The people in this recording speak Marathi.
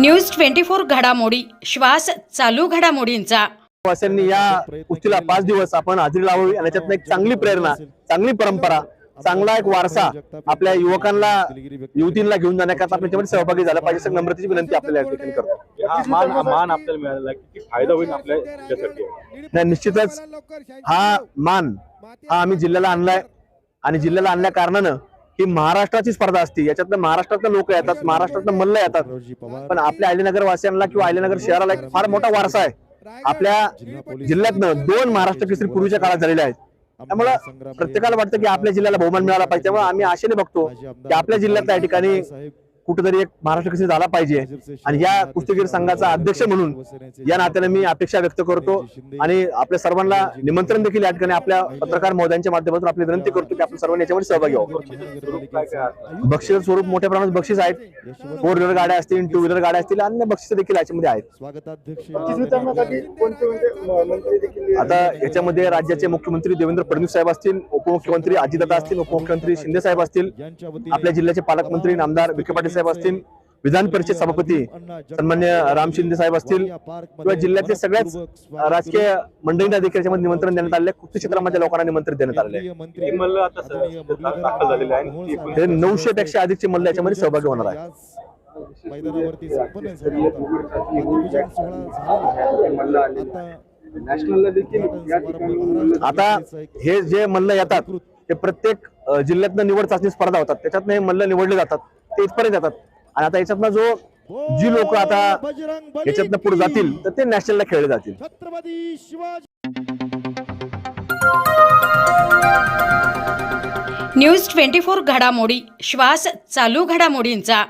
न्यूज ट्वेंटी फोर घडामोडी. श्वास चालू घडामोडींचा. वासियांनी या कुस्तीला पाच दिवस आपण हजेरी लावावी आणि त्याच्यातनं एक चांगली प्रेरणा चांगली परंपरा चांगला एक वारसा आपल्या युवकांना युवतींना घेऊन जाण्याकरता आपण त्याच्यामध्ये सहभागी झाला पाहिजे. नम्रतेची विनंती आपल्याला या ठिकाणी करतो. हा मान मान आपल्याला मिळालेला. किती फायदा होईल आपल्या नाही निश्चितच हा मान हा आम्ही जिल्ह्याला आणलाय. आणि जिल्ह्याला आणल्या कारणानं ही महाराष्ट्राची स्पर्धा असते. याच्यातनं महाराष्ट्रातले लोक येतात महाराष्ट्रातनं मल्ल येतात. पण आपल्या अहिल्यानगर वासियांना किंवा अहिल्यानगर शहराला एक फार मोठा वारसा आहे. आपल्या जिल्ह्यातनं दोन महाराष्ट्र केसरी पूर्वीच्या काळात झालेले आहेत. त्यामुळं प्रत्येकाला वाटतं की आपल्या जिल्ह्याला बहुमान मिळाला पाहिजे. त्यामुळे आम्ही आशेने बघतो की आपल्या जिल्ह्यात त्या ठिकाणी कुठेतरी एक महाराष्ट्र केसरी झाला पाहिजे. आणि या कुस्तीगीर संघाचा अध्यक्ष म्हणून या नात्याने मी अपेक्षा व्यक्त करतो. आणि आपल्या सर्वांना निमंत्रण देखील या ठिकाणी आपल्या पत्रकार महोदयांच्या माध्यमातून आपली विनंती करतो की आपण सर्वांनी याच्यामध्ये सहभागी व्हावं? बक्षीस स्वरूप मोठ्या प्रमाणात बक्षीस आहेत. फोर व्हीलर गाड्या असतील टू व्हीलर गाड्या असतील अन्य बक्षीस देखील याच्यामध्ये आहेत. आता याच्यामध्ये राज्याचे मुख्यमंत्री देवेंद्र फडणवीस साहेब असतील उपमुख्यमंत्री अजितदादा असतील उपमुख्यमंत्री शिंदे साहेब असतील आपल्या जिल्ह्याचे पालकमंत्री नामदार विखे पाटील साहेब असतील विधान परिषद सभापती सन्मान्य राम शिंदे साहेब असतील किंवा जिल्ह्यातले सगळ्याच राजकीय मंडळींना देखील याच्यामध्ये निमंत्रण देण्यात आले कुस्ती क्षेत्रामध्ये लोकांना निमंत्रण देण्यात आले हे नऊशे पेक्षा अधिकचे मल्ल याच्यामध्ये सहभागी होणार आहे. मैदानावरती संपन्न झाला. आता हे जे मल्ल येतात ते प्रत्येक जिल्ह्यातनं निवड चाचणी स्पर्धा होतात. त्याच्यातनं हे मल्ल निवडले जातात. ते इथपर्यंत येतात आणि आता याच्यातनं जो जी लोक आता याच्यातनं पुढे जातील तर ते नॅशनलला खेळले जातील. Chhatrapati Shivaji news twenty four घडामोडी श्वास चालू घडामोडींचा.